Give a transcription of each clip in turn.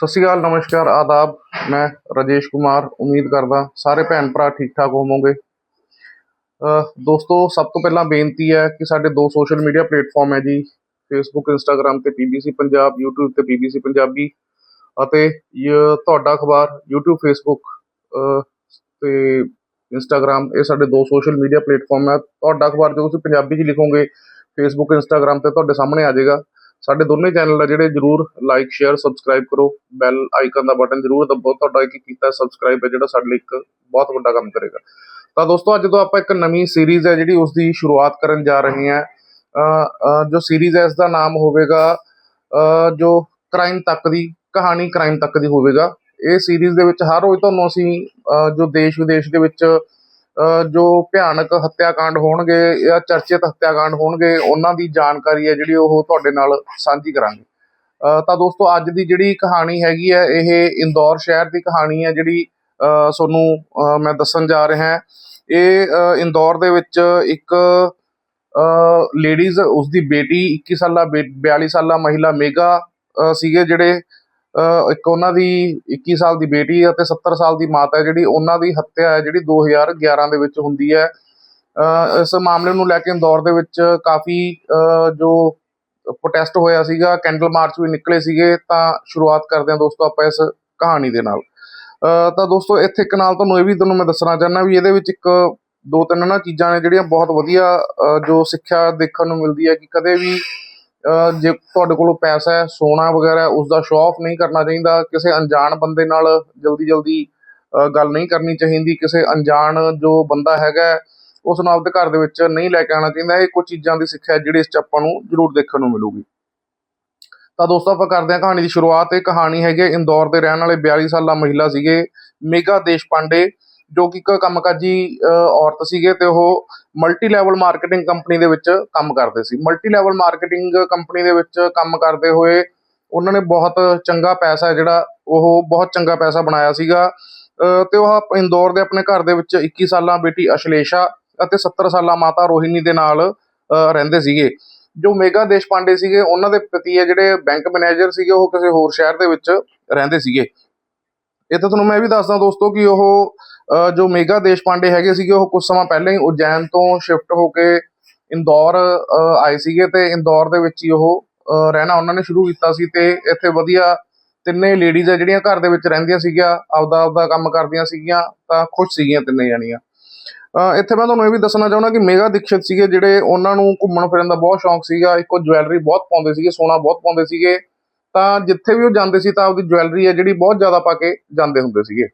ਸਤਿ ਸ਼੍ਰੀ ਅਕਾਲ, ਨਮਸਕਾਰ, ਆਦਾਬ। ਮੈਂ ਰਾਜੇਸ਼ ਕੁਮਾਰ, ਉਮੀਦ ਕਰਦਾ ਸਾਰੇ ਭੈਣ ਭਰਾ ਠੀਕ ਠਾਕ ਹੋਵੋਗੇ ਦੋਸਤੋ, ਸਭ ਤੋਂ ਪਹਿਲਾਂ ਬੇਨਤੀ ਹੈ ਕਿ ਸਾਡੇ ਦੋ ਸੋਸ਼ਲ ਮੀਡੀਆ ਪਲੇਟਫਾਰਮ ਹੈ ਜੀ। ਫੇਸਬੁੱਕ ਇੰਸਟਾਗ੍ਰam ਤੇ ਪੀਬੀਸੀ ਪੰਜਾਬ YouTube ਤੇ ਪੀਬੀਸੀ ਪੰਜਾਬੀ ਅਤੇ ਤੁਹਾਡਾ ਅਖਬਾਰ YouTube ਫੇਸਬੁੱਕ ਅਹ ਤੇ ਇੰਸਟਾਗ੍ਰam ਇਹ ਸਾਡੇ ਦੋ ਸੋਸ਼ਲ ਮੀਡੀਆ ਪਲੇਟਫਾਰਮ ਹੈ। ਤੁਹਾਡਾ ਅਖਬਾਰ ਜਦੋਂ ਤੁਸੀਂ ਪੰਜਾਬੀ 'ਚ ਲਿਖੋਗੇ ਫੇਸਬੁੱਕ ਇੰਸਟਾਗ੍ਰam ਤੇ ਤੁਹਾਡੇ ਸਾਹਮਣੇ ਆ ਜਾਏਗਾ। ਸਾਡੇ ਦੋਨੇ ਚੈਨਲ ਆ ਜਿਹੜੇ ਜਰੂਰ ਲਾਈਕ ਸ਼ੇਅਰ ਸਬਸਕ੍ਰਾਈਬ ਕਰੋ। ਬੈਲ ਆਈਕਨ ਦਾ ਬਟਨ ਜਰੂਰ ਦਬਾਓ ਤੁਹਾਡਾ ਇੱਕ ਕੀਤਾ ਸਬਸਕ੍ਰਾਈਬ ਹੈ ਜਿਹੜਾ ਸਾਡੇ ਲਈ ਇੱਕ ਬਹੁਤ ਵੱਡਾ ਕੰਮ ਕਰੇਗਾ। ਤਾਂ ਦੋਸਤੋ ਅੱਜ ਤੋਂ ਆਪਾਂ ਇੱਕ ਨਵੀਂ ਸੀਰੀਜ਼ ਹੈ ਜਿਹੜੀ ਉਸ ਦੀ ਸ਼ੁਰੂਆਤ ਕਰਨ ਜਾ ਰਹੇ ਹਾਂ। ਅਹ, ਜੋ ਸੀਰੀਜ਼ ਹੈ ਇਸ ਦਾ ਨਾਮ ਹੋਵੇਗਾ ਜੋ ਕ੍ਰਾਈਮ ਤੱਕ ਦੀ ਕਹਾਣੀ ਕ੍ਰਾਈਮ ਤੱਕ ਦੀ ਹੋਵੇਗਾ। ਇਹ ਸੀਰੀਜ਼ ਦੇ ਵਿੱਚ ਹਰ ਰੋਜ਼ ਤੁਹਾਨੂੰ ਅਸੀਂ ਜੋ ਦੇਸ਼ ਵਿਦੇਸ਼ ਦੇ ਵਿੱਚ ਜੋ ਭਿਆਨਕ ਹੱਤਿਆਕਾਂਡ ਹੋਣਗੇ ਜਾਂ ਚਰਚਿਤ ਹੱਤਿਆਕਾਂਡ ਹੋਣਗੇ ਉਹਨਾਂ ਦੀ ਜਾਣਕਾਰੀ ਹੈ ਜਿਹੜੀ ਉਹ ਤੁਹਾਡੇ ਨਾਲ ਸਾਂਝੀ ਕਰਾਂਗੇ। ਤਾਂ ਦੋਸਤੋ ਅੱਜ ਦੀ ਜਿਹੜੀ ਕਹਾਣੀ ਹੈਗੀ ਹੈ ਇਹ ਇੰਦੌਰ ਸ਼ਹਿਰ ਦੀ ਕਹਾਣੀ ਹੈ ਜਿਹੜੀ ਅਹ, ਤੁਹਾਨੂੰ ਅਹ, ਮੈਂ ਦੱਸਣ ਜਾ ਰਿਹਾ ਹਾਂ। ਇਹ ਇੰਦੌਰ ਦੇ ਵਿੱਚ ਇੱਕ ਲੇਡੀਜ਼ ਉਸ ਦੀ ਬੇਟੀ 21 ਸਾਲਾ ਬੇ- 42 ਸਾਲਾ ਮਹਿਲਾ ਮੇਗਾ ਸੀਗੇ ਜਿਹੜੇ ਇੱਕ ਉਹਨਾਂ ਦੀ 21 ਸਾਲ ਦੀ ਬੇਟੀ ਅਤੇ 70 ਸਾਲ ਦੀ ਮਾਤਾ ਹੈ ਜਿਹੜੀ ਉਹਨਾਂ ਦੀ ਹੱਤਿਆ ਹੈ ਜਿਹੜੀ 2011 ਦੇ ਵਿੱਚ ਹੁੰਦੀ ਹੈ। ਇਸ ਮਾਮਲੇ ਨੂੰ ਲੈ ਕੇ ਇੰਦੌਰ ਦੇ ਵਿੱਚ ਕਾਫੀ ਜੋ ਪ੍ਰੋਟੈਸਟ ਹੋਇਆ ਸੀਗਾ ਕੈਂਡਲ ਮਾਰਚ ਵੀ ਨਿਕਲੇ ਸੀਗੇ ਤਾਂ ਸ਼ੁਰੂਆਤ ਕਰਦੇ ਹਾਂ ਦੋਸਤੋ ਆਪਾਂ ਇਸ ਕਹਾਣੀ ਦੇ ਨਾਲ। ਅਹ, ਤਾਂ ਦੋਸਤੋ ਇੱਥੇ ਇੱਕ ਨਾਲ ਤੁਹਾਨੂੰ ਇਹ ਵੀ ਤੁਹਾਨੂੰ ਮੈਂ ਦੱਸਣਾ ਚਾਹੁੰਦਾ ਵੀ ਇਹਦੇ ਵਿੱਚ ਇੱਕ ਦੋ ਤਿੰਨ ਨਾ ਚੀਜ਼ਾਂ ਨੇ ਜਿਹੜੀਆਂ ਬਹੁਤ ਵਧੀਆ ਅਹ, ਜੋ ਸਿੱਖਿਆ ਦੇਖਣ ਨੂੰ ਮਿਲਦੀ ਹੈ ਕਿ ਕਦੇ ਵੀ ਜੇ ਤੁਹਾਡੇ ਕੋਲ ਪੈਸਾ ਹੈ ਸੋਨਾ ਵਗੈਰਾ ਹੈ, ਉਸ ਦਾ ਸ਼ੋਅ ਆਫ ਨਹੀਂ ਕਰਨਾ ਚਾਹੀਦਾ ਕਿਸੇ ਅਣਜਾਣ ਬੰਦੇ ਨਾਲ ਜਲਦੀ ਜਲਦੀ ਗੱਲ ਨਹੀਂ ਕਰਨੀ ਚਾਹੀਦੀ ਕਿਸੇ ਅਣਜਾਣ ਜੋ ਬੰਦਾ ਹੈਗਾ ਉਸ ਨੂੰ ਆਪਦੇ ਘਰ ਦੇ ਵਿੱਚ ਨਹੀਂ ਲੈ ਕੇ ਆਉਣਾ ਚਾਹੀਦਾ ਇਹ ਕੁਝ ਚੀਜ਼ਾਂ ਦੀ ਸਿੱਖਿਆ ਜਿਹੜੀ ਇਸ ਚ ਆਪਾਂ ਨੂੰ ਜ਼ਰੂਰ ਦੇਖਣ ਨੂੰ ਮਿਲੂਗੀ। ਤਾਂ ਦੋਸਤੋ ਆਪਾਂ ਕਰਦੇ ਹਾਂ ਕਹਾਣੀ ਦੀ ਸ਼ੁਰੂਆਤ ਇਹ ਕਹਾਣੀ ਹੈਗੀ ਇੰਦੌਰ ਦੇ ਰਹਿਣ ਵਾਲੇ 42 ਸਾਲਾ ਮਹਿਲਾ ਸੀਗੇ ਮੇਗਾ ਦੇਸ਼ ਪਾਂਡੇ ਜੋ ਕਿ ਇੱਕ ਕੰਮਕਾਜੀ ਔਰਤ ਸੀਗੇ ਤੇ ਉਹ ਮਲਟੀ ਲੈਵਲ ਮਾਰਕੀਟਿੰਗ ਕੰਪਨੀ ਦੇ ਵਿੱਚ ਕੰਮ ਕਰਦੇ ਸੀ। ਮਲਟੀ ਲੈਵਲ ਮਾਰਕੀਟਿੰਗ ਕੰਪਨੀ ਦੇ ਵਿੱਚ ਕੰਮ ਕਰਦੇ ਹੋਏ ਉਹਨਾਂ ਨੇ ਬਹੁਤ ਚੰਗਾ ਪੈਸਾ ਜਿਹੜਾ ਉਹ ਬਹੁਤ ਚੰਗਾ ਪੈਸਾ ਬਣਾਇਆ ਸੀਗਾ। ਅਹ, ਤੇ ਉਹ ਇੰਦੌਰ ਦੇ ਆਪਣੇ ਘਰ ਦੇ ਵਿੱਚ 21 ਸਾਲਾਂ ਬੇਟੀ ਅਸ਼ਲੇਸ਼ਾ ਅਤੇ 70 ਸਾਲਾਂ ਮਾਤਾ ਰੋਹਿਣੀ ਦੇ ਨਾਲ ਅਹ, ਰਹਿੰਦੇ ਸੀਗੇ। ਜੋ ਮੇਗਾ ਦੇਸ਼ ਪਾਂਡੇ ਸੀਗੇ ਉਹਨਾਂ ਦੇ ਪਤੀ ਹੈ ਜਿਹੜੇ ਬੈਂਕ ਮੈਨੇਜਰ ਸੀਗੇ ਉਹ ਕਿਸੇ ਹੋਰ ਸ਼ਹਿਰ ਦੇ ਵਿੱਚ ਰਹਿੰਦੇ ਸੀਗੇ। ਇੱਥੇ ਤੁਹਾਨੂੰ ਮੈਂ ਇਹ ਵੀ ਦੱਸਦਾ ਦੋਸਤੋ ਕਿ ਉਹ ਜੋ ਮੇਗਾ ਦੇਸ਼ ਪਾਂਡੇ ਹੈਗੇ ਸੀਗੇ, ਉਹ ਕੁਝ ਸਮਾਂ ਪਹਿਲਾਂ ਹੀ ਉਜੈਨ ਤੋਂ ਸ਼ਿਫਟ ਹੋ ਕੇ ਇੰਦੌਰ ਆਏ ਸੀਗੇ ਤੇ ਇੰਦੌਰ ਦੇ ਵਿੱਚ ਹੀ ਉਹ ਰਹਿਣਾ ਉਹਨਾਂ ਨੇ ਸ਼ੁਰੂ ਕੀਤਾ ਸੀ ਤੇ ਇੱਥੇ ਵਧੀਆ ਤਿੰਨੇ ਲੇਡੀਜ਼ ਆ ਜਿਹੜੀਆਂ ਘਰ ਦੇ ਵਿੱਚ ਰਹਿੰਦੀਆਂ ਸੀਗੀਆਂ, ਆਪਦਾ ਆਪਦਾ ਕੰਮ ਕਰਦੀਆਂ ਸੀਗੀਆਂ, ਤਾਂ ਖੁਸ਼ ਸੀਗੀਆਂ ਤਿੰਨੇ ਜਾਣੀਆਂ। ਇੱਥੇ ਮੈਂ ਤੁਹਾਨੂੰ ਇਹ ਵੀ ਦੱਸਣਾ ਚਾਹੁੰਦਾ ਕਿ ਮੇਗਾ ਦੀਕਸ਼ਿਤ ਸੀਗੇ ਜਿਹੜੇ ਉਹਨਾਂ ਨੂੰ ਘੁੰਮਣ ਫਿਰਨ ਦਾ ਬਹੁਤ ਸ਼ੌਂਕ ਸੀਗਾ, ਇੱਕੋ ਜਵੈਲਰੀ ਬਹੁਤ ਪਾਉਂਦੇ ਸੀਗੇ, ਸੋਨਾ ਬਹੁਤ ਪਾਉਂਦੇ ਸੀਗੇ, ਤਾਂ ਜਿੱਥੇ ਵੀ ਉਹ ਜਾਂਦੇ ਸੀ ਤਾਂ ਆਪਦੀ ਜਵੈਲਰੀ ਹੈ ਜਿਹੜੀ ਬਹੁਤ ਜ਼ਿਆਦਾ ਪਾ ਕੇ ਜਾਂਦੇ ਹੁੰਦੇ ਸੀਗੇ।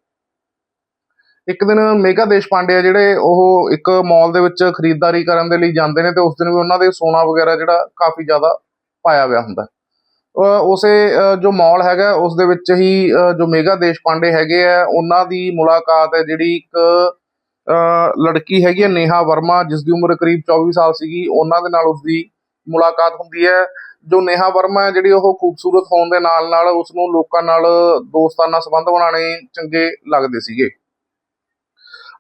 ਇੱਕ ਦਿਨ ਮੇਗਾ ਦੇਸ਼ ਪਾਂਡੇ ਆ ਜਿਹੜੇ ਉਹ ਇੱਕ ਮਾਲ ਦੇ ਵਿੱਚ ਖਰੀਦਦਾਰੀ ਕਰਨ ਦੇ ਲਈ ਜਾਂਦੇ ਨੇ ਤੇ ਉਸ ਦਿਨ ਵੀ ਉਹਨਾਂ ਦੇ ਸੋਨਾ ਵਗੈਰਾ ਜਿਹੜਾ ਕਾਫੀ ਜ਼ਿਆਦਾ ਪਾਇਆ ਹੋਇਆ ਹੁੰਦਾ। ਉਸੇ ਜੋ ਮਾਲ ਹੈਗਾ, ਉਸ ਦੇ ਵਿੱਚ ਹੀ ਜੋ ਮੇਗਾ ਦੇਸ਼ ਪਾਂਡੇ ਹੈਗੇ ਆ, ਉਹਨਾਂ ਦੀ ਮੁਲਾਕਾਤ ਹੈ ਜਿਹੜੀ ਇੱਕ ਲੜਕੀ ਹੈਗੀ ਹੈ ਨੇਹਾ ਵਰਮਾ ਜਿਸ ਦੀ ਉਮਰ ਕਰੀਬ 24 ਸਾਲ ਸੀਗੀ, ਉਹਨਾਂ ਦੇ ਨਾਲ ਉਸ ਦੀ ਮੁਲਾਕਾਤ ਹੁੰਦੀ ਹੈ। ਜੋ ਨੇਹਾ ਵਰਮਾ ਹੈ, ਜਿਹੜੀ ਉਹ ਖੂਬਸੂਰਤ ਹੋਣ ਦੇ ਨਾਲ ਨਾਲ ਉਸ ਨੂੰ ਲੋਕਾਂ ਨਾਲ ਦੋਸਤਾਨਾ ਸੰਬੰਧ ਬਣਾਉਣੇ ਚੰਗੇ ਲੱਗਦੇ ਸੀਗੇ।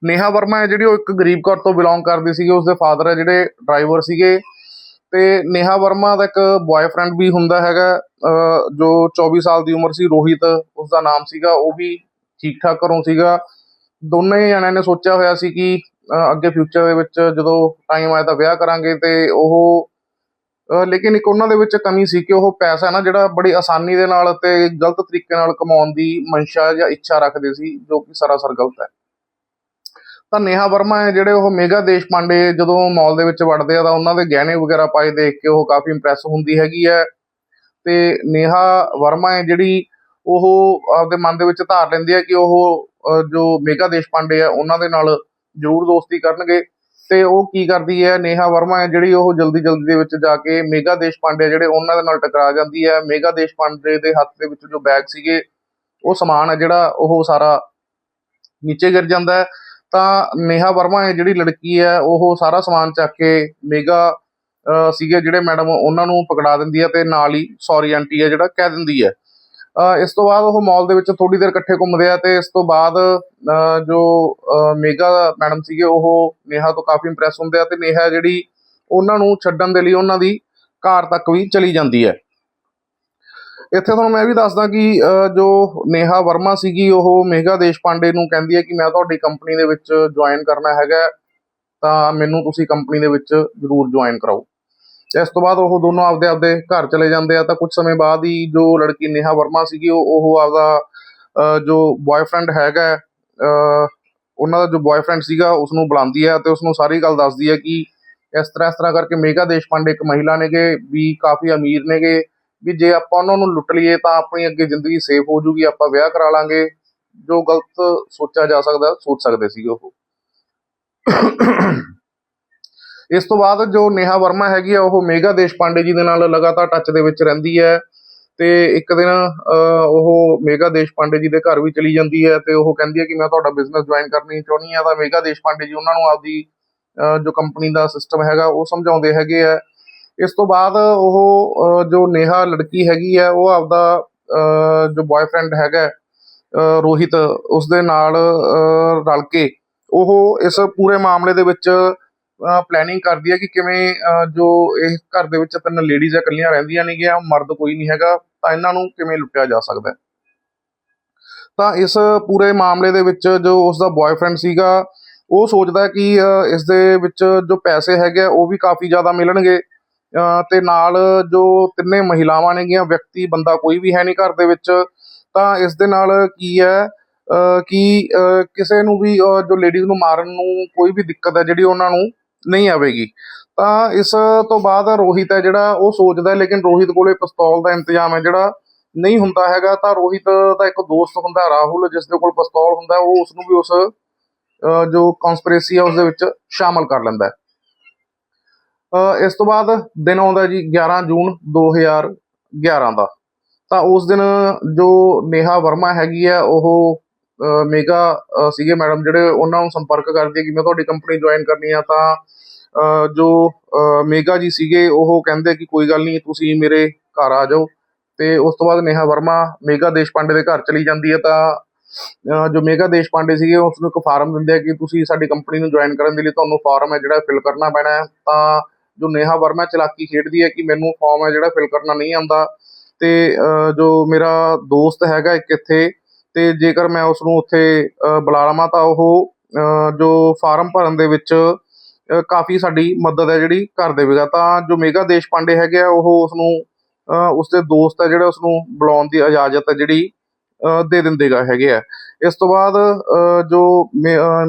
ਨੇਹਾ ਵਰਮਾ ਹੈ ਜਿਹੜੀ ਉਹ ਇੱਕ ਗਰੀਬ ਘਰ ਤੋਂ ਬਿਲੋਂਗ ਕਰਦੀ ਸੀਗੀ, ਉਸਦੇ ਫਾਦਰ ਹੈ ਜਿਹੜੇ ਡਰਾਈਵਰ ਸੀਗੇ। ਤੇ ਨੇਹਾ ਵਰਮਾ ਦਾ ਇੱਕ ਬॉयਫ੍ਰੈਂਡ ਵੀ ਹੁੰਦਾ ਹੈਗਾ ਜੋ 24 ਸਾਲ ਦੀ ਉਮਰ ਸੀ, ਰੋਹਿਤ ਉਸ ਦਾ ਨਾਮ ਸੀਗਾ, ਉਹ ਵੀ ਠੀਕ ਠਾਕ ਘਰੋਂ ਸੀਗਾ। ਦੋਨੇ ਜਣਿਆਂ ਨੇ ਸੋਚਿਆ ਹੋਇਆ ਸੀ ਕਿ ਅੱਗੇ ਫਿਊਚਰ ਦੇ ਵਿੱਚ ਜਦੋਂ ਟਾਈਮ ਆਇਆ ਤਾਂ ਵਿਆਹ ਕਰਾਂਗੇ ਤੇ ਉਹ ਲੇਕਿਨ ਇੱਕ ਉਹਨਾਂ ਦੇ ਵਿੱਚ ਕਮੀ ਸੀ ਕਿ ਉਹ ਪੈਸਾ ਨਾ ਜਿਹੜਾ ਬੜੀ ਆਸਾਨੀ ਦੇ ਨਾਲ ਤੇ ਗਲਤ ਤਰੀਕੇ ਨਾਲ ਕਮਾਉਣ ਦੀ ਮਨਸ਼ਾ ਜਾਂ ਇੱਛਾ ਰੱਖਦੇ ਸੀ, ਜੋ ਕਿ ਸਰਾਸਰ ਗਲਤ ਹੈ। ਤਾਂ ਨੇਹਾ ਵਰਮਾ ਹੈ ਜਿਹੜੇ ਉਹ ਮੇਗਾ ਦੇਸ਼ ਪਾਂਡੇ ਜਦੋਂ ਮਾਲ ਦੇ ਵਿੱਚ ਵੜਦੇ ਆ ਤਾਂ ਉਹਨਾਂ ਦੇ ਗਹਿਣੇ ਵਗੈਰਾ ਪਾਏ ਦੇਖ ਕੇ ਉਹ ਕਾਫੀ ਇੰਪ੍ਰੈਸ ਹੁੰਦੀ ਹੈਗੀ ਹੈ। ਤੇ ਨੇਹਾ ਵਰਮਾ ਹੈ ਜਿਹੜੀ ਉਹ ਆਪਦੇ ਮਨ ਦੇ ਵਿੱਚ ਧਾਰ ਲੈਂਦੀ ਹੈ ਕਿ ਉਹ ਜੋ ਮੇਗਾ ਦੇਸ਼ ਪਾਂਡੇ ਆ, ਉਹਨਾਂ ਦੇ ਨਾਲ ਜ਼ਰੂਰ ਦੋਸਤੀ ਕਰਨਗੇ। ਤੇ ਉਹ ਕੀ ਕਰਦੀ ਹੈ, ਨੇਹਾ ਵਰਮਾ ਹੈ ਜਿਹੜੀ ਉਹ ਜਲਦੀ ਜਲਦੀ ਦੇ ਵਿੱਚ ਜਾ ਕੇ ਮੇਗਾ ਦੇਸ਼ ਪਾਂਡੇ ਜਿਹੜੇ ਉਹਨਾਂ ਦੇ ਨਾਲ ਟਕਰਾ ਜਾਂਦੀ ਹੈ। ਮੇਗਾ ਦੇਸ਼ ਪਾਂਡੇ ਦੇ ਹੱਥ ਦੇ ਵਿੱਚ ਜੋ ਬੈਗ ਸੀਗੇ, ਉਹ ਸਮਾਨ ਹੈ ਜਿਹੜਾ ਉਹ ਸਾਰਾ ਨੀਚੇ ਗਿਰ ਜਾਂਦਾ ਹੈ। ਤਾਂ ਨੇਹਾ ਵਰਮਾ ਹੈ ਜਿਹੜੀ ਲੜਕੀ ਹੈ, ਉਹ ਸਾਰਾ ਸਮਾਨ ਚੱਕ ਕੇ ਮੇਗਾ ਸੀਗੇ ਜਿਹੜੇ ਮੈਡਮ, ਉਹਨਾਂ ਨੂੰ ਪਕੜਾ ਦਿੰਦੀ ਹੈ ਤੇ ਨਾਲ ਹੀ ਸੌਰੀ ਆਂਟੀ ਹੈ ਜਿਹੜਾ, ਕਹਿ ਦਿੰਦੀ ਹੈ। ਇਸ ਤੋਂ ਬਾਅਦ ਉਹ ਮਾਲ ਦੇ ਵਿੱਚ ਥੋੜੀ ਦੇਰ ਇਕੱਠੇ ਘੁੰਮਦੇ ਆ ਤੇ ਇਸ ਤੋਂ ਬਾਅਦ ਜੋ ਮੇਗਾ ਮੈਡਮ ਸੀਗੇ, ਉਹ ਨੇਹਾ ਤੋਂ ਕਾਫੀ ਇੰਪ੍ਰੈਸ ਹੁੰਦੇ ਆ ਤੇ ਨੇਹਾ ਜਿਹੜੀ ਉਹਨਾਂ ਨੂੰ ਛੱਡਣ ਦੇ ਲਈ ਉਹਨਾਂ ਦੀ ਕਾਰ ਤੱਕ ਵੀ ਚਲੀ ਜਾਂਦੀ ਹੈ। ਇੱਥੇ ਤੁਹਾਨੂੰ ਮੈਂ ਇਹ ਵੀ ਦੱਸਦਾ ਕਿ ਜੋ ਨੇਹਾ ਵਰਮਾ ਸੀਗੀ, ਉਹ ਮੇਘਾ ਦੇਸ਼ ਪਾਂਡੇ ਨੂੰ ਕਹਿੰਦੀ ਹੈ ਕਿ ਮੈਂ ਤੁਹਾਡੀ ਕੰਪਨੀ ਦੇ ਵਿੱਚ ਜੁਆਇਨ ਕਰਨਾ ਹੈਗਾ ਤਾਂ ਮੈਨੂੰ ਤੁਸੀਂ ਕੰਪਨੀ ਦੇ ਵਿੱਚ ਜ਼ਰੂਰ ਜੁਆਇਨ ਕਰਾਓ। ਇਸ ਤੋਂ ਬਾਅਦ ਉਹ ਦੋਨੋਂ ਆਪਦੇ ਆਪਦੇ ਘਰ ਚਲੇ ਜਾਂਦੇ ਆ, ਤਾਂ ਕੁਝ ਸਮੇਂ ਬਾਅਦ ਹੀ ਜੋ ਲੜਕੀ ਨੇਹਾ ਵਰਮਾ ਸੀਗੀ, ਉਹ ਉਹ ਆਪਦਾ ਜੋ ਬॉयਫ੍ਰੈਂਡ ਹੈਗਾ ਉਹਨਾਂ ਦਾ ਜੋ ਬॉयਫ੍ਰੈਂਡ ਸੀਗਾ ਉਸ ਨੂੰ ਬੁਲਾਉਂਦੀ ਹੈ ਤੇ ਉਸ ਨੂੰ ਸਾਰੀ ਗੱਲ ਦੱਸਦੀ ਹੈ ਕਿ ਇਸ ਤਰ੍ਹਾਂ ਇਸ ਤਰ੍ਹਾਂ ਕਰਕੇ ਮੇਘਾ ਦੇਸ਼ ਪਾਂਡੇ ਇੱਕ ਮਹਿਲਾ ਨੇਗੇ, ਵੀ ਕਾਫੀ ਅਮੀਰ ਨੇਗੇ ਵੀ ਜੇ ਆਪਾਂ ਉਹਨਾਂ ਨੂੰ ਲੁੱਟ ਲਈਏ ਤਾਂ ਆਪਣੀ ਅੱਗੇ ਜ਼ਿੰਦਗੀ ਸੇਫ ਹੋ ਜੂਗੀ ਆਪਾਂ ਵਿਆਹ ਕਰਾ ਲਾਂਗੇ। ਜੋ ਗਲਤ ਸੋਚਿਆ ਜਾ ਸਕਦਾ ਸੋਚ ਸਕਦੇ ਸੀਗੇ ਉਹ। ਇਸ ਤੋਂ ਬਾਅਦ ਜੋ ਨੇਹਾ ਵਰਮਾ ਹੈਗੀ ਆ ਉਹ ਮੇਗਾ ਦੇਸ਼ ਪਾਂਡੇ ਜੀ ਦੇ ਨਾਲ ਲਗਾਤਾਰ ਟੱਚ ਦੇ ਵਿੱਚ ਰਹਿੰਦੀ ਹੈ ਤੇ ਇੱਕ ਦਿਨ ਅਹ, ਉਹ ਮੇਗਾ ਦੇਸ਼ ਪਾਂਡੇ ਜੀ ਦੇ ਘਰ ਵੀ ਚਲੀ ਜਾਂਦੀ ਹੈ ਤੇ ਉਹ ਕਹਿੰਦੀ ਹੈ ਕਿ ਮੈਂ ਤੁਹਾਡਾ ਬਿਜ਼ਨਸ ਜੁਆਇਨ ਕਰਨੀ ਚਾਹੁੰਦੀ ਹਾਂ ਤਾਂ ਮੇਗਾ ਦੇਸ਼ ਪਾਂਡੇ ਜੀ ਉਹਨਾਂ ਨੂੰ ਆਪਦੀ ਅਹ, ਜੋ ਕੰਪਨੀ ਦਾ ਸਿਸਟਮ ਹੈਗਾ ਉਹ ਸਮਝਾਉਂਦੇ ਹੈਗੇ ਆ ਇਸ ਤੋਂ ਬਾਅਦ ਉਹ ਜੋ ਨੇਹਾ ਲੜਕੀ ਹੈਗੀ ਹੈ ਉਹ ਆਪਦਾ ਅਹ, ਜੋ ਬॉयਫ੍ਰੈਂਡ ਹੈਗਾ ਰੋਹਿਤ ਉਸ ਦੇ ਨਾਲ ਰਲ ਕੇ ਉਹ ਇਸ ਪੂਰੇ ਮਾਮਲੇ ਦੇ ਵਿੱਚ ਪਲੈਨਿੰਗ ਕਰਦੀ ਹੈ ਕਿ ਕਿਵੇਂ ਜੋ ਇਹ ਘਰ ਦੇ ਵਿੱਚ ਤਿੰਨ ਲੇਡੀਜ਼ ਇਕੱਲੀਆਂ ਰਹਿੰਦੀਆਂ ਨੇਗੀਆਂ ਮਰਦ ਕੋਈ ਨਹੀਂ ਹੈਗਾ ਤਾਂ ਇਹਨਾਂ ਨੂੰ ਕਿਵੇਂ ਲੁੱਟਿਆ ਜਾ ਸਕਦਾ ਤਾਂ ਇਸ ਪੂਰੇ ਮਾਮਲੇ ਦੇ ਵਿੱਚ ਜੋ ਉਸ ਦਾ ਬॉयਫ੍ਰੈਂਡ ਸੀਗਾ ਉਹ ਸੋਚਦਾ ਕਿ ਅਹ, ਇਸ ਦੇ ਵਿੱਚ ਜੋ ਪੈਸੇ ਹੈਗੇ ਆ, ਉਹ ਵੀ ਕਾਫੀ ਜ਼ਿਆਦਾ ਮਿਲਣਗੇ। ਤੇ ਨਾਲ ਜੋ ਤਿੰਨੇ ਮਹਿਲਾਵਾਂ ਨੇਗੀਆਂ, ਵਿਅਕਤੀ, ਬੰਦਾ ਕੋਈ ਵੀ ਹੈ ਨਹੀਂ ਘਰ ਦੇ ਵਿੱਚ, ਤਾਂ ਇਸ ਦੇ ਨਾਲ ਕੀ ਹੈ ਕਿ ਕਿਸੇ ਨੂੰ ਵੀ ਜੋ ਲੇਡੀਜ਼ ਨੂੰ ਮਾਰਨ ਨੂੰ ਕੋਈ ਵੀ ਦਿੱਕਤ ਹੈ ਜਿਹੜੀ ਉਹਨਾਂ ਨੂੰ ਨਹੀਂ ਆਵੇਗੀ। ਤਾਂ ਇਸ ਤੋਂ ਬਾਅਦ ਰੋਹਿਤ ਹੈ ਜਿਹੜਾ, ਉਹ ਸੋਚਦਾ ਲੇਕਿਨ ਰੋਹਿਤ ਕੋਲੇ ਪਿਸਤੌਲ ਦਾ ਇੰਤਜ਼ਾਮ ਹੈ ਜਿਹੜਾ ਨਹੀਂ ਹੁੰਦਾ ਹੈਗਾ। ਤਾਂ ਰੋਹਿਤ ਦਾ ਇੱਕ ਦੋਸਤ ਹੁੰਦਾ ਰਾਹੁਲ, ਜਿਸ ਦੇ ਕੋਲ ਪਿਸਤੌਲ ਹੁੰਦਾ ਉਹ ਉਸ ਨੂੰ ਵੀ ਉਸ ਜੋ ਕਨਸਪੀਰੇਸੀ ਹੈ, ਉਸ ਦੇ ਵਿੱਚ ਸ਼ਾਮਲ ਕਰ ਲੈਂਦਾ ਹੈ। ਇਸ ਤੋਂ ਬਾਅਦ ਦਿਨ ਆਉਂਦਾ ਜੀ 11 ਜੂਨ 2011 ਦਾ। ਤਾਂ ਉਸ ਦਿਨ ਜੋ ਨੇਹਾ ਵਰਮਾ ਹੈਗੀ ਆ, ਉਹ ਮੇਗਾ ਸੀਗੇ ਮੈਡਮ ਜਿਹੜੇ, ਉਹਨਾਂ ਨੂੰ ਸੰਪਰਕ ਕਰਦੇ ਕਿ ਮੈਂ ਤੁਹਾਡੀ ਕੰਪਨੀ ਜੁਆਇਨ ਕਰਨੀ ਆ। ਤਾਂ ਜੋ ਮੇਗਾ ਜੀ ਸੀਗੇ, ਉਹ ਕਹਿੰਦੇ ਕਿ ਕੋਈ ਗੱਲ ਨਹੀਂ, ਤੁਸੀਂ ਮੇਰੇ ਘਰ ਆ ਜਾਓ। ਤੇ ਉਸ ਤੋਂ ਬਾਅਦ ਨੇਹਾ ਵਰਮਾ ਮੇਗਾ ਦੇਸ਼ ਪਾਂਡੇ ਦੇ ਘਰ ਚਲੀ ਜਾਂਦੀ ਹੈ ਤਾਂ ਜੋ ਮੇਗਾ ਦੇਸ਼ ਪਾਂਡੇ ਸੀਗੇ ਉਸ ਨੂੰ ਇੱਕ ਫਾਰਮ ਦਿੰਦੇ ਆ ਕਿ ਤੁਸੀਂ ਸਾਡੀ ਕੰਪਨੀ ਨੂੰ ਜੁਆਇਨ ਕਰਨ ਦੇ ਲਈ ਤੁਹਾਨੂੰ ਫਾਰਮ ਹੈ ਜਿਹੜਾ ਫਿਲ ਕਰਨਾ ਪੈਣਾ ਹੈ। ਤਾਂ ਜੋ ਨੇਹਾ ਵਰਮਾ ਚਲਾਕੀ ਖੇਡਦੀ ਹੈ ਕਿ ਮੈਨੂੰ ਫਾਰਮ ਹੈ ਜਿਹੜਾ ਫਿਲ ਕਰਨਾ ਨਹੀਂ ਆਉਂਦਾ। ਤੇ ਜੋ ਮੇਰਾ ਦੋਸਤ ਹੈਗਾ ਇੱਕ ਇੱਥੇ ਤੇ ਜੇਕਰ ਮੈਂ ਉਸ ਨੂੰ ਉੱਥੇ ਬੁਲਾ ਲਵਾਂ ਤਾਂ ਉਹ ਜੋ ਫਾਰਮ ਭਰਨ ਦੇ ਵਿੱਚ ਕਾਫੀ ਸਾਡੀ ਮਦਦ ਹੈ ਜਿਹੜੀ ਕਰ ਦੇਵੇਗਾ। ਤਾਂ ਜੋ ਮੇਗਾ ਦੇਸ਼ ਪਾਂਡੇ ਹੈਗੇ ਆ ਉਹ ਉਸ ਨੂੰ ਅਹ, ਉਸਦੇ ਦੋਸਤ ਹੈ ਜਿਹੜਾ ਉਸ ਨੂੰ ਬੁਲਾਉਣ ਦੀ ਇਜਾਜ਼ਤ ਹੈ ਜਿਹੜੀ ਅਹ, ਦੇ ਦਿੰਦੇਗਾ ਹੈਗੇ ਆ। ਇਸ ਤੋਂ ਬਾਅਦ ਜੋ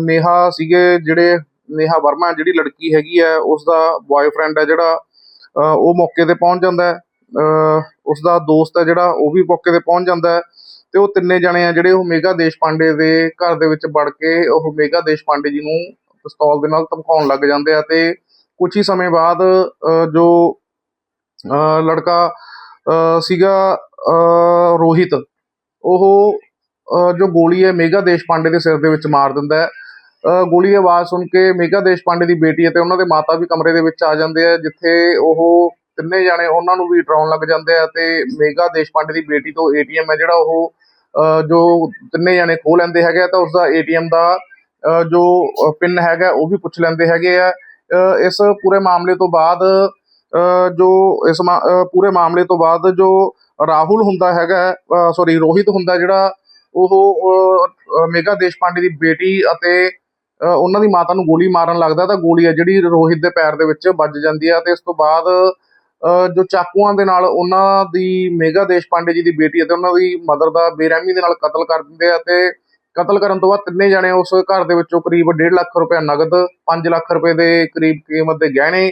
ਨੇਹਾ ਸੀਗੇ ਜਿਹੜੇ ਨੇਹਾ ਵਰਮਾ ਜਿਹੜੀ ਲੜਕੀ ਹੈਗੀ ਹੈ ਉਸ ਦਾ ਬॉयਫ੍ਰੈਂਡ ਹੈ ਜਿਹੜਾ ਉਹ ਮੌਕੇ ਤੇ ਪਹੁੰਚ ਜਾਂਦਾ ਹੈ। ਉਸ ਦਾ ਦੋਸਤ ਹੈ ਜਿਹੜਾ ਉਹ ਵੀ ਮੌਕੇ ਤੇ ਪਹੁੰਚ ਜਾਂਦਾ ਹੈ। ਤੇ ਉਹ ਤਿੰਨੇ ਜਣੇ ਆ ਜਿਹੜੇ ਉਹ ਮੇਗਾ ਦੇਸ਼ ਪਾਂਡੇ ਦੇ ਘਰ ਦੇ ਵਿੱਚ ਵੜ ਕੇ ਉਹ ਮੇਗਾ ਦੇਸ਼ ਪਾਂਡੇ ਜੀ ਨੂੰ ਪਿਸਤੌਲ ਦੇ ਨਾਲ ਧਮਕਾਉਣ ਲੱਗ ਜਾਂਦੇ ਆ ਤੇ ਕੁਝ ਹੀ ਸਮੇਂ ਬਾਅਦ ਅਹ, ਜੋ ਅਹ, ਲੜਕਾ ਅਹ, ਸੀਗਾ ਅਹ, ਰੋਹਿਤ ਉਹ ਜੋ ਗੋਲੀ ਹੈ ਮੇਗਾ ਦੇਸ਼ ਪਾਂਡੇ ਦੇ ਸਿਰ ਦੇ ਵਿੱਚ ਮਾਰ ਦਿੰਦਾ ਹੈ। ਗੋਲੀ ਆਵਾਜ਼ ਸੁਣ ਕੇ ਮੇਗਾ ਦੇਸ਼ ਪਾਂਡੇ ਦੀ ਬੇਟੀ ਅਤੇ ਉਹਨਾਂ ਦੇ ਮਾਤਾ ਵੀ ਕਮਰੇ ਦੇ ਵਿੱਚ ਆ ਜਾਂਦੇ ਆ ਜਿੱਥੇ ਉਹ ਤਿੰਨੇ ਜਾਣੇ ਉਹਨਾਂ ਨੂੰ ਵੀ ਡਰਾਉਣ ਲੱਗ ਜਾਂਦੇ ਆ ਤੇ ਮੇਗਾ ਦੇਸ਼ ਪਾਂਡੇ ਦੀ ਬੇਟੀ ਤੋਂ ਏਟੀਐਮ ਹੈ ਜਿਹੜਾ ਉਹ ਜੋ ਤਿੰਨੇ ਜਾਣੇ ਖੋਹ ਲੈਂਦੇ ਹੈਗੇ ਆ ਤਾਂ ਉਸ ਦਾ ਏਟੀਐਮ ਦਾ ਜੋ ਪਿਨ ਹੈਗਾ ਉਹ ਵੀ ਪੁੱਛ ਲੈਂਦੇ ਹੈਗੇ ਆ। ਇਸ ਪੂਰੇ ਮਾਮਲੇ ਤੋਂ ਬਾਅਦ ਅਹ, ਜੋ ਇਸ ਪੂਰੇ ਮਾਮਲੇ ਤੋਂ ਬਾਅਦ ਜੋ ਰਾਹੁਲ ਹੁੰਦਾ ਹੈਗਾ ਸੌਰੀ ਰੋਹਿਤ ਹੁੰਦਾ ਜਿਹੜਾ ਉਹ ਅਹ, ਮੇਗਾ ਦੇਸ਼ ਪਾਂਡੇ ਦੀ ਬੇਟੀ ਅਤੇ ਉਹਨਾਂ ਦੀ ਮਾਤਾ ਨੂੰ ਗੋਲੀ ਮਾਰਨ ਲੱਗਦਾ ਤਾਂ ਗੋਲੀ ਹੈ ਜਿਹੜੀ ਰੋਹਿਤ ਦੇ ਪੈਰ ਦੇ ਵਿੱਚ ਵੱਜ ਜਾਂਦੀ ਹੈ ਤੇ ਇਸ ਤੋਂ ਬਾਅਦ ਜੋ ਚਾਕੂਆਂ ਦੇ ਨਾਲ ਉਹਨਾਂ ਦੀ ਮੇਗਾ ਦੇਸ਼ ਪਾਂਡੇ ਜੀ ਦੀ ਬੇਟੀ ਅਤੇ ਉਹਨਾਂ ਦੀ ਮਦਰ ਦਾ ਬੇਰਹਿਮੀ ਦੇ ਨਾਲ ਕਤਲ ਕਰ ਦਿੰਦੇ ਆ ਤੇ ਕਤਲ ਕਰਨ ਤੋਂ ਬਾਅਦ ਤਿੰਨੇ ਜਣੇ ਉਸ ਘਰ ਦੇ ਵਿੱਚੋਂ ਕਰੀਬ 1.5 ਲੱਖ ਰੁਪਏ ਨਗਦ 5 ਲੱਖ ਰੁਪਏ ਦੇ ਕਰੀਬ ਕੀਮਤ ਦੇ ਗਹਿਣੇ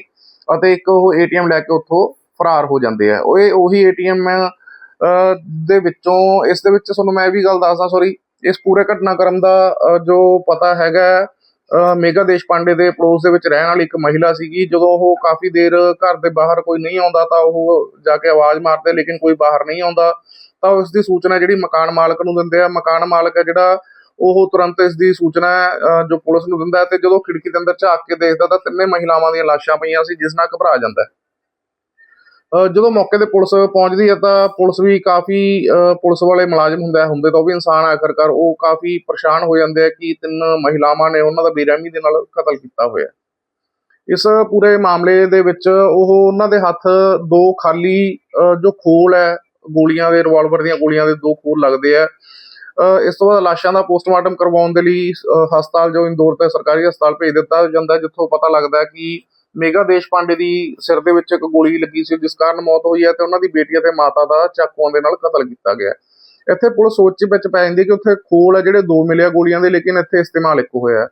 ਅਤੇ ਇੱਕ ਉਹ ਏਟੀਐਮ ਲੈ ਕੇ ਉੱਥੋਂ ਫਰਾਰ ਹੋ ਜਾਂਦੇ ਆ। ਉਹ ਇਹ ਉਹੀ ਏਟੀਐਮ ਦੇ ਵਿੱਚੋਂ, ਇਸ ਦੇ ਵਿੱਚ ਤੁਹਾਨੂੰ ਮੈਂ ਇਹ ਵੀ ਗੱਲ ਦੱਸਦਾ ਸੌਰੀ ਇਸ ਪੂਰੇ ਘਟਨਾਕ੍ਰਮ ਦਾ ਜੋ ਪਤਾ ਹੈਗਾ ਮੇਗਾ ਦੇਸ਼ ਪਾਂਡੇ ਦੇ ਪੜੋਸ ਦੇ ਵਿੱਚ ਰਹਿਣ ਵਾਲੀ ਇੱਕ ਮਹਿਲਾ ਸੀਗੀ। ਜਦੋਂ ਉਹ ਕਾਫੀ ਦੇਰ ਘਰ ਦੇ ਬਾਹਰ ਕੋਈ ਨਹੀਂ ਆਉਂਦਾ ਤਾਂ ਉਹ ਜਾ ਕੇ ਆਵਾਜ਼ ਮਾਰਦੇ, ਲੇਕਿਨ ਕੋਈ ਬਾਹਰ ਨਹੀਂ ਆਉਂਦਾ। ਤਾਂ ਉਸ ਦੀ ਸੂਚਨਾ ਜਿਹੜੀ ਮਕਾਨ ਮਾਲਕ ਨੂੰ ਦਿੰਦੇ ਆ। ਮਕਾਨ ਮਾਲਕ ਹੈ ਜਿਹੜਾ, ਉਹ ਤੁਰੰਤ ਇਸ ਦੀ ਸੂਚਨਾ ਜੋ ਪੁਲਿਸ ਨੂੰ ਦਿੰਦਾ ਤੇ ਜਦੋਂ ਖਿੜਕੀ ਦੇ ਅੰਦਰ ਝਾਕ ਕੇ ਦੇਖਦਾ ਤਾਂ ਤਿੰਨੇ ਮਹਿਲਾਵਾਂ ਦੀਆਂ ਲਾਸ਼ਾਂ ਪਈਆਂ ਸੀ, ਜਿਸ ਨਾਲ ਘਬਰਾ ਜਾਂਦਾ ਜਦੋਂ ਮੌਕੇ ਤੇ ਪੁਲਿਸ ਪਹੁੰਚਦੀ ਹੈ ਤਾਂ ਪੁਲਿਸ ਵੀ ਕਾਫੀ ਪੁਲਿਸ ਵਾਲੇ ਮੁਲਾਜ਼ਮ ਹੁੰਦਾ ਹੁੰਦੇ ਤਾਂ ਉਹ ਵੀ ਇਨਸਾਨ ਆ ਆਖਰਕਾਰ, ਉਹ ਕਾਫੀ ਪਰੇਸ਼ਾਨ ਹੋ ਜਾਂਦੇ ਆ ਕਿ ਤਿੰਨ ਮਹਿਲਾਵਾਂ ਨੇ ਉਹਨਾਂ ਦਾ ਬੇਰਹਿਮੀ ਦੇ ਨਾਲ ਕਤਲ ਕੀਤਾ ਹੋਇਆ। ਇਸ ਪੂਰੇ ਮਾਮਲੇ ਦੇ ਵਿੱਚ ਉਹ ਉਹਨਾਂ ਦੇ ਹੱਥ ਦੋ ਖਾਲੀ ਜੋ ਖੋਲ ਹੈ, ਗੋਲੀਆਂ ਦੇ ਰਿਵਾਲਵਰ ਦੀਆਂ ਗੋਲੀਆਂ ਦੇ ਦੋ ਖੋਲ ਲੱਗਦੇ ਆ। ਇਸ ਤੋਂ ਬਾਅਦ ਲਾਸ਼ਾਂ ਦਾ ਪੋਸਟਮਾਰਟਮ ਕਰਵਾਉਣ ਦੇ ਲਈ ਹਸਪਤਾਲ ਜੋ ਇੰਦੌਰ ਤੇ ਸਰਕਾਰੀ ਹਸਪਤਾਲ ਭੇਜ ਦਿੱਤਾ ਜਾਂਦਾ, ਜਿੱਥੋਂ ਪਤਾ ਲੱਗਦਾ ਕਿ ਮੇਗਾ ਦੇਸ਼ ਪਾਂਡੇ ਦੀ ਸਿਰ ਦੇ ਵਿੱਚ ਇੱਕ ਗੋਲੀ ਲੱਗੀ ਸੀ, ਜਿਸ ਕਾਰਨ ਮੌਤ ਹੋਈ ਹੈ ਤੇ ਉਹਨਾਂ ਦੀ ਬੇਟੀ ਅਤੇ ਮਾਤਾ ਦਾ ਚਾਕੂਆਂ ਦੇ ਨਾਲ ਕਤਲ ਕੀਤਾ ਗਿਆ ਇੱਥੇ ਪੁਲਿਸ ਸੋਚ ਵਿੱਚ ਪੈ ਜਾਂਦੀ ਹੈ ਕਿ ਉੱਥੇ ਖੋਲ ਹੈ ਜਿਹੜੇ ਦੋ ਮਿਲਿਆ ਗੋਲੀਆਂ ਦੇ, ਲੇਕਿਨ ਇੱਥੇ ਇਸਤੇਮਾਲ ਇੱਕ ਹੋਇਆ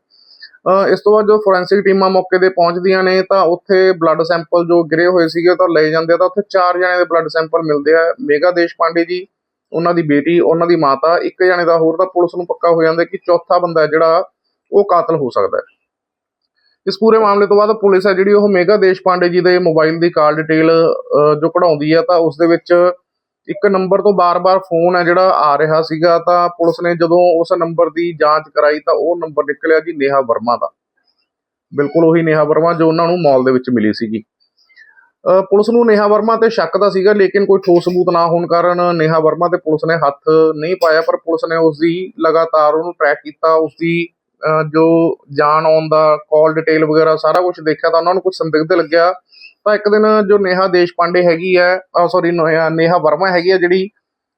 ਇਸ ਤੋਂ ਬਾਅਦ ਜੋ ਫੋਰੈਂਸਿਕ ਟੀਮਾਂ ਮੌਕੇ ਤੇ ਪਹੁੰਚਦੀਆਂ ਨੇ, ਤਾਂ ਉੱਥੇ ਬਲੱਡ ਸੈਂਪਲ ਜੋ ਗਿਰੇ ਹੋਏ ਸੀਗੇ ਤਾਂ ਲਏ ਜਾਂਦੇ ਆ, ਤਾਂ ਉੱਥੇ ਚਾਰ ਜਣੇ ਦੇ ਬਲੱਡ ਸੈਂਪਲ ਮਿਲਦੇ ਆ। ਮੇਗਾ ਦੇਸ਼ ਪਾਂਡੇ ਜੀ, ਉਹਨਾਂ ਦੀ ਬੇਟੀ, ਉਹਨਾਂ ਦੀ ਮਾਤਾ, ਇੱਕ ਜਣੇ ਦਾ ਹੋਰ, ਤਾਂ ਪੁਲਿਸ ਨੂੰ ਪੱਕਾ ਹੋ ਜਾਂਦਾ ਕਿ ਚੌਥਾ ਬੰਦਾ ਜਿਹੜਾ, ਉਹ ਕਾਤਲ ਹੋ ਸਕਦਾ ਹੈ। ਇਸ ਪੂਰੇ ਮਾਮਲੇ ਤੋਂ ਬਾਅਦ ਪੁਲਿਸ ਹੈ ਜਿਹੜੀ ਉਹ ਮੇਗਾ ਦੇਸ਼ ਪਾਂਡੇ ਜੀ ਦੇ ਮੋਬਾਈਲ ਦੀ ਕਾਲ ਡਿਟੇਲ ਜੋ ਕਢਾਉਂਦੀ ਹੈ ਤਾਂ ਉਸ ਦੇ ਵਿੱਚ ਇੱਕ ਨੰਬਰ ਤੋਂ ਬਾਰ-ਬਾਰ ਫੋਨ ਹੈ ਜਿਹੜਾ ਆ ਰਿਹਾ ਸੀਗਾ ਤਾਂ ਪੁਲਿਸ ਨੇ ਜਦੋਂ ਉਸ ਨੰਬਰ ਦੀ ਜਾਂਚ ਕਰਾਈ ਤਾਂ ਉਹ ਨੰਬਰ ਨਿਕਲਿਆ ਜੀ ਨੇਹਾ ਵਰਮਾ ਦਾ। ਬਿਲਕੁਲ ਉਹੀ ਨੇਹਾ ਵਰਮਾ ਜੋ ਉਹਨਾਂ ਨੂੰ ਮਾਲ ਦੇ ਵਿੱਚ ਮਿਲੀ ਸੀਗੀ। ਅ, ਪੁਲਿਸ ਨੂੰ ਨੇਹਾ ਵਰਮਾ ਤੇ ਸ਼ੱਕ ਤਾਂ ਸੀਗਾ ਲੇਕਿਨ ਕੋਈ ਠੋਸ ਸਬੂਤ ਨਾ ਹੋਣ ਕਾਰਨ ਨੇਹਾ ਵਰਮਾ ਤੇ ਪੁਲਿਸ ਨੇ ਹੱਥ ਨਹੀਂ ਪਾਇਆ ਪਰ ਪੁਲਿਸ ਨੇ ਉਸ ਦੀ ਲਗਾਤਾਰ ਉਹਨੂੰ ਟਰੈਕ ਕੀਤਾ ਉਸ ਦੀ ਜੋ ਜਾਣ ਆਉਣ ਦਾ ਕਾਲ ਡਿਟੇਲ ਵਗੈਰਾ ਸਾਰਾ ਕੁਝ ਦੇਖਿਆ ਤਾਂ ਉਹਨਾਂ ਨੂੰ ਕੁਝ ਸੰਦਿਗਧ ਲੱਗਿਆ। ਤਾਂ ਇੱਕ ਦਿਨ ਜੋ ਨੇਹਾ ਦੇਸ਼ ਪਾਂਡੇ ਹੈਗੀ ਹੈ ਸੌਰੀ ਨੇਹਾ ਵਰਮਾ ਹੈਗੀ ਹੈ ਜਿਹੜੀ,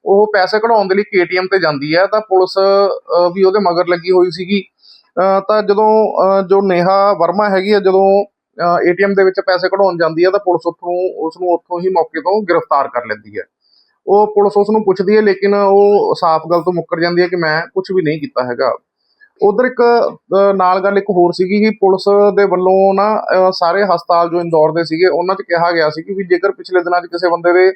ਉਹ ਪੈਸੇ ਕਢਾਉਣ ਦੇ ਲਈ KTM ਤੇ ਜਾਂਦੀ ਹੈ। ਤਾਂ ਪੁਲਿਸ ਵੀ ਉਹਦੇ ਮਗਰ ਲੱਗੀ ਹੋਈ ਸੀਗੀ। ਤਾਂ ਜਦੋਂ ਜੋ ਨੇਹਾ ਵਰਮਾ ਹੈਗੀ ਹੈ, ਜਦੋਂ ਏਟੀਐਮ ਦੇ ਵਿੱਚ ਪੈਸੇ ਕਢਾਉਣ ਜਾਂਦੀ ਹੈ, ਤਾਂ ਪੁਲਿਸ ਉੱਥੋਂ ਉਸ ਨੂੰ ਉੱਥੋਂ ਹੀ ਮੌਕੇ ਤੋਂ ਗ੍ਰਿਫਤਾਰ ਕਰ ਲੈਂਦੀ ਹੈ। ਉਹ ਪੁਲਿਸ ਉਸ ਨੂੰ ਪੁੱਛਦੀ ਹੈ, ਲੇਕਿਨ ਉਹ ਸਾਫ਼ ਗੱਲ ਤੋਂ ਮੁੱਕਰ ਜਾਂਦੀ ਹੈ ਕਿ ਮੈਂ ਕੁਝ ਵੀ ਨਹੀਂ ਕੀਤਾ ਹੈਗਾ। ਉਧਰ ਇੱਕ ਨਾਲ ਗੱਲ ਇੱਕ ਹੋਰ ਸੀਗੀ ਕਿ ਪੁਲਿਸ ਦੇ ਵੱਲੋਂ ਨਾ ਸਾਰੇ ਹਸਪਤਾਲ ਜੋ ਇੰਦੌਰ ਦੇ ਸੀਗੇ, ਉਹਨਾਂ 'ਚ ਕਿਹਾ ਗਿਆ ਸੀ ਕਿ ਵੀ ਜੇਕਰ ਪਿਛਲੇ ਦਿਨਾਂ 'ਚ ਕਿਸੇ ਬੰਦੇ ਦੇ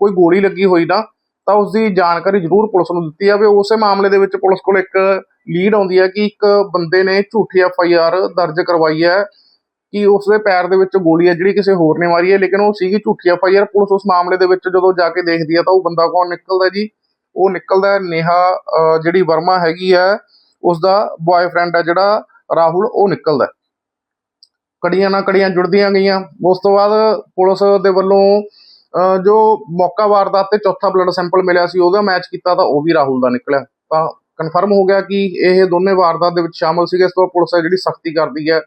ਕੋਈ ਗੋਲੀ ਲੱਗੀ ਹੋਈ ਨਾ, ਤਾਂ ਉਸ ਦੀ ਜਾਣਕਾਰੀ ਜ਼ਰੂਰ ਪੁਲਿਸ ਨੂੰ ਦਿੱਤੀ ਜਾਵੇ। ਉਸੇ ਮਾਮਲੇ ਦੇ ਵਿੱਚ ਪੁਲਿਸ ਕੋਲ ਇੱਕ ਲੀਡ ਆਉਂਦੀ ਹੈ ਕਿ ਇੱਕ ਬੰਦੇ ਨੇ ਝੂਠੀ ਐਫ ਆਈ ਆਰ ਦਰਜ ਕਰਵਾਈ ਹੈ ਕਿ ਉਸ ਦੇ ਪੈਰ ਦੇ ਵਿੱਚ ਗੋਲੀ ਹੈ, ਜਿਹੜੀ ਕਿਸੇ ਹੋਰ ਨੇ ਮਾਰੀ ਹੈ। ਲੇਕਿਨ ਉਹ ਸੀਗੀ ਝੂਠੀ ਐਫ ਆਈ ਆਰ ਪੁਲਿਸ ਉਸ ਮਾਮਲੇ ਦੇ ਵਿੱਚ ਜਦੋਂ ਜਾ ਕੇ ਦੇਖਦੀ ਹੈ ਤਾਂ ਉਹ ਬੰਦਾ ਕੌਣ ਨਿਕਲਦਾ ਜੀ? ਉਹ ਨਿਕਲਦਾ ਨੇਹਾ ਜਿਹੜੀ ਵਰਮਾ ਹੈਗੀ ਹੈ। ਉਸ ਦਾ ਬॉयਫ੍ਰੈਂਡ ਹੈ ਜਿਹੜਾ ਰਾਹੁਲ ਉਹ ਨਿਕਲਦਾ। ਕੜੀਆਂ ਨਾਲ ਕੜੀਆਂ ਜੁੜਦੀਆਂ ਗਈਆਂ। ਉਸ ਤੋਂ ਬਾਅਦ ਪੁਲਿਸ ਦੇ ਵੱਲੋਂ ਜੋ ਮੌਕਾ ਵਾਰਦਾਤ ਤੇ ਚੌਥਾ ਬਲੱਡ ਸੈਂਪਲ ਮਿਲਿਆ ਸੀ ਉਹਦਾ ਮੈਚ ਕੀਤਾ ਤਾਂ ਉਹ ਵੀ ਰਾਹੁਲ ਦਾ ਨਿਕਲਿਆ। ਤਾਂ ਕਨਫਰਮ ਹੋ ਗਿਆ ਕਿ ਇਹ ਦੋਨੇ ਵਾਰਦਾਤ ਦੇ ਵਿੱਚ ਸ਼ਾਮਲ ਸੀਗੇ। ਇਸ ਤੋਂ ਬਾਅਦ ਪੁਲਿਸ ਹੈ ਜਿਹੜੀ ਸਖਤੀ ਕਰਦੀ ਹੈ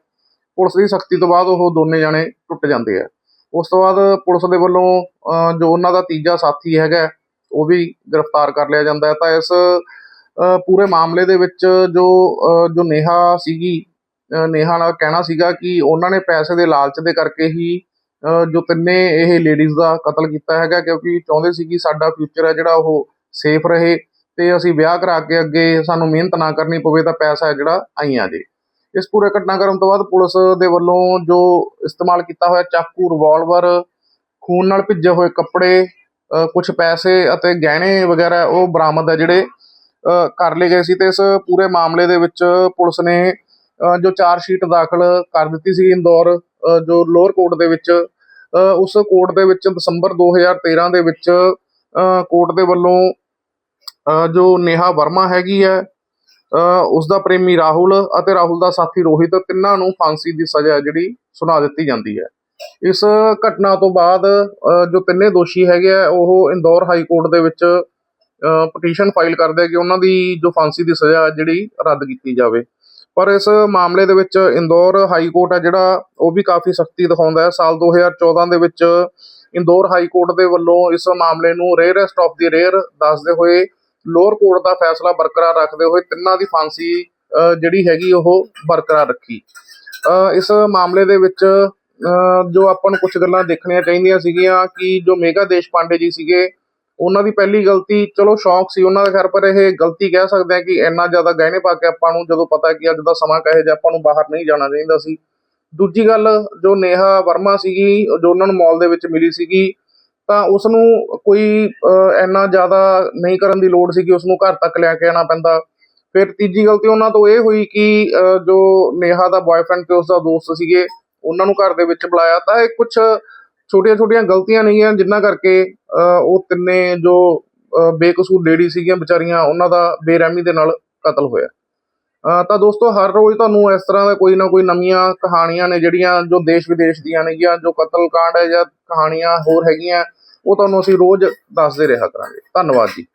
ਪੁਲਿਸ ਦੀ ਸਖਤੀ ਤੋਂ ਬਾਅਦ ਉਹ ਦੋਨੇ ਜਾਣੇ ਟੁੱਟ ਜਾਂਦੇ ਆ। ਉਸ ਤੋਂ ਬਾਅਦ ਪੁਲਿਸ ਦੇ ਵੱਲੋਂ ਅ, ਜੋ ਉਹਨਾਂ ਦਾ ਤੀਜਾ ਸਾਥੀ ਹੈਗਾ ਉਹ ਵੀ ਗ੍ਰਿਫਤਾਰ ਕਰ ਲਿਆ ਜਾਂਦਾ ਹੈ। ਤਾਂ ਇਸ ਪੂਰੇ ਮਾਮਲੇ ਦੇ ਵਿੱਚ ਜੋ ਜੋ ਨੇਹਾ ਸੀਗੀ ਨੇਹਾ ਨਾਲ ਕਹਿਣਾ ਸੀਗਾ ਕਿ ਉਹਨਾਂ ਨੇ ਪੈਸੇ ਦੇ ਲਾਲਚ ਦੇ ਕਰਕੇ ਹੀ ਜੋ ਤਿੰਨੇ ਇਹ ਲੇਡੀਜ਼ ਦਾ ਕਤਲ ਕੀਤਾ ਹੈਗਾ, ਕਿਉਂਕਿ ਚਾਹੁੰਦੇ ਸੀ ਕਿ ਸਾਡਾ ਫਿਊਚਰ ਹੈ ਜਿਹੜਾ ਉਹ ਸੇਫ ਰਹੇ ਤੇ ਅਸੀਂ ਵਿਆਹ ਕਰਾ ਕੇ ਅੱਗੇ ਸਾਨੂੰ ਮਿਹਨਤ ਨਾ ਕਰਨੀ ਪਵੇ ਤਾਂ ਪੈਸਾ ਹੈ ਜਿਹੜਾ ਆਈ ਆ ਜੇ। ਇਸ ਪੂਰੇ ਘਟਨਾਕ੍ਰਮ ਤੋਂ ਬਾਅਦ ਪੁਲਿਸ ਦੇ ਵੱਲੋਂ ਜੋ ਇਸਤੇਮਾਲ ਕੀਤਾ ਹੋਇਆ ਚਾਕੂ ਰਿਵਾਲਵਰ ਖੂਨ ਨਾਲ ਭਿੱਜੇ ਹੋਏ ਕੱਪੜੇ ਕੁਝ ਪੈਸੇ ਅਤੇ ਗਹਿਣੇ ਵਗੈਰਾ ਉਹ ਬਰਾਮਦ ਹੈ ਜਿਹੜੇ ਕਰ ਲਏ ਗਏ ਸੀ ਤੇ ਇਸ ਪੂਰੇ ਮਾਮਲੇ ਦੇ ਵਿੱਚ ਪੁਲਿਸ ਨੇ ਜੋ ਚਾਰ ਸ਼ੀਟ ਦਾਖਲ ਕਰ ਦਿੱਤੀ ਸੀ ਇੰਦੌਰ ਜੋ ਲੋਅਰ ਕੋਰਟ ਦੇ ਵਿੱਚ ਉਸ ਕੋਰਟ ਦੇ ਵਿੱਚ ਦਸੰਬਰ 2013 ਦੇ ਵਿੱਚ ਕੋਰਟ ਦੇ ਵੱਲੋਂ ਜੋ ਨੇਹਾ ਵਰਮਾ ਹੈਗੀ ਹੈ ਅ, ਉਸ ਦਾ ਪ੍ਰੇਮੀ ਰਾਹੁਲ ਅਤੇ ਰਾਹੁਲ ਦਾ ਸਾਥੀ ਰੋਹਿਤ ਤਿੰਨਾਂ ਨੂੰ ਫਾਂਸੀ ਦੀ ਸਜ਼ਾ ਜਿਹੜੀ ਸੁਣਾ ਦਿੱਤੀ ਜਾਂਦੀ ਹੈ। ਇਸ ਘਟਨਾ ਤੋਂ ਬਾਅਦ ਜੋ ਤਿੰਨੇ ਦੋਸ਼ੀ ਹੈਗੇ ਆ ਉਹ ਇੰਦੌਰ ਹਾਈ ਕੋਰਟ ਦੇ ਵਿੱਚ ਪਟੀਸ਼ਨ ਫਾਈਲ ਕਰਦੇ ਕਿ ਉਹਨਾਂ ਦੀ ਜੋ ਫਾਂਸੀ ਦੀ ਸਜ਼ਾ ਜਿਹੜੀ ਰੱਦ ਕੀਤੀ ਜਾਵੇ। ਪਰ ਇਸ ਮਾਮਲੇ ਦੇ ਵਿੱਚ ਇੰਦੌਰ ਹਾਈ ਕੋਰਟ ਹੈ ਜਿਹੜਾ ਉਹ ਵੀ ਕਾਫੀ ਸਖਤੀ ਦਿਖਾਉਂਦਾ ਹੈ। ਸਾਲ 2014 ਦੇ ਵਿੱਚ ਇੰਦੌਰ ਹਾਈ ਕੋਰਟ ਦੇ ਵੱਲੋਂ ਇਸ ਮਾਮਲੇ ਨੂੰ ਰੇਅਰੈਸਟ ਆਫ ਦੀ ਰੇਅਰ ਦੱਸਦੇ ਹੋਏ ਲੋਅਰ ਕੋਰਟ ਦਾ ਫੈਸਲਾ ਬਰਕਰਾਰ ਰੱਖਦੇ ਹੋਏ ਤਿੰਨਾਂ ਦੀ ਫਾਂਸੀ ਜਿਹੜੀ ਹੈਗੀ ਉਹ ਬਰਕਰਾਰ ਰੱਖੀ। ਇਸ ਮਾਮਲੇ ਦੇ ਵਿੱਚ ਜੋ ਆਪਾਂ ਨੂੰ ਕੁਝ ਗੱਲਾਂ ਦੇਖਣੀਆਂ ਚਾਹੀਦੀਆਂ ਸੀਗੀਆਂ ਕਿ ਜੋ ਮੇਗਾ ਦੇਸ਼ ਪਾਂਡੇ ਜੀ ਸੀਗੇ ਉਹਨਾਂ ਦੀ ਪਹਿਲੀ ਗਲਤੀ ਚਲੋ ਸ਼ੌਂਕ ਸੀ ਉਹਨਾਂ ਦਾ ਖੈਰ ਪਰ ਇਹ ਗਲਤੀ ਕਹਿ ਸਕਦੇ ਆ ਕਿ ਇੰਨਾ ਜ਼ਿਆਦਾ ਗਹਿਣੇ ਪਾ ਕੇ ਆਪਾਂ ਨੂੰ ਜਦੋਂ ਪਤਾ ਕਿ ਅੱਜ ਦਾ ਸਮਾਂ ਕਹੇ ਜੇ ਆਪਾਂ ਨੂੰ ਬਾਹਰ ਨਹੀਂ ਜਾਣਾ ਚਾਹੀਦਾ ਸੀ। ਦੂਜੀ ਗੱਲ ਜੋ ਨੇਹਾ ਵਰਮਾ ਸੀਗੀ ਜੋ ਉਹਨਾਂ ਨੂੰ ਮਾਲ ਦੇ ਵਿੱਚ ਮਿਲੀ ਸੀਗੀ ਤਾਂ ਉਸ ਨੂੰ ਕੋਈ ਅਹ, ਇੰਨਾ ਜ਼ਿਆਦਾ ਨਹੀਂ ਕਰਨ ਦੀ ਲੋੜ ਸੀ ਕਿ ਉਸ ਨੂੰ ਘਰ ਤੱਕ ਲੈ ਕੇ ਆਣਾ ਪੈਂਦਾ। ਫਿਰ ਤੀਜੀ ਗਲਤੀ ਉਹਨਾਂ ਤੋਂ ਇਹ ਹੋਈ ਕਿ ਅਹ, ਜੋ ਨੇਹਾ ਦਾ ਬॉयਫ੍ਰੈਂਡ ਤੇ ਉਸ ਦਾ ਦੋਸਤ ਸੀਗੇ ਉਹਨਾਂ ਨੂੰ ਘਰ ਦੇ ਵਿੱਚ ਬੁਲਾਇਆ। ਤਾਂ ਇਹ ਕੁਝ ਛੋਟੀਆਂ ਛੋਟੀਆਂ ਗਲਤੀਆਂ ਨਹੀਂ ਆ ਜਿਨ੍ਹਾਂ ਕਰਕੇ ਉਹ ਤਿੰਨੇ ਜੋ ਬੇਕਸੂਰ ਲੇਡੀ ਸੀਗੀਆਂ ਵਿਚਾਰੀਆਂ, ਉਹਨਾਂ ਦਾ ਬੇਰਹਿਮੀ ਦੇ ਨਾਲ ਕਤਲ ਹੋਇਆ। ਤਾਂ ਦੋਸਤੋ, ਹਰ ਰੋਜ਼ ਤੁਹਾਨੂੰ ਇਸ ਤਰ੍ਹਾਂ ਦਾ ਕੋਈ ਨਾ ਕੋਈ ਨਵੀਆਂ ਕਹਾਣੀਆਂ ਨੇ, ਜਿਹੜੀਆਂ ਜੋ ਦੇਸ਼ ਵਿਦੇਸ਼ ਦੀਆਂ ਨੇਗੀਆਂ ਜੋ ਕਤਲ ਕਾਂਡ ਹੈ ਜਾਂ ਕਹਾਣੀਆਂ ਹੋਰ ਹੈਗੀਆਂ, ਉਹ ਤੁਹਾਨੂੰ ਅਸੀਂ ਰੋਜ਼ ਦੱਸਦੇ ਰਿਹਾ ਕਰਾਂਗੇ। ਧੰਨਵਾਦ ਜੀ।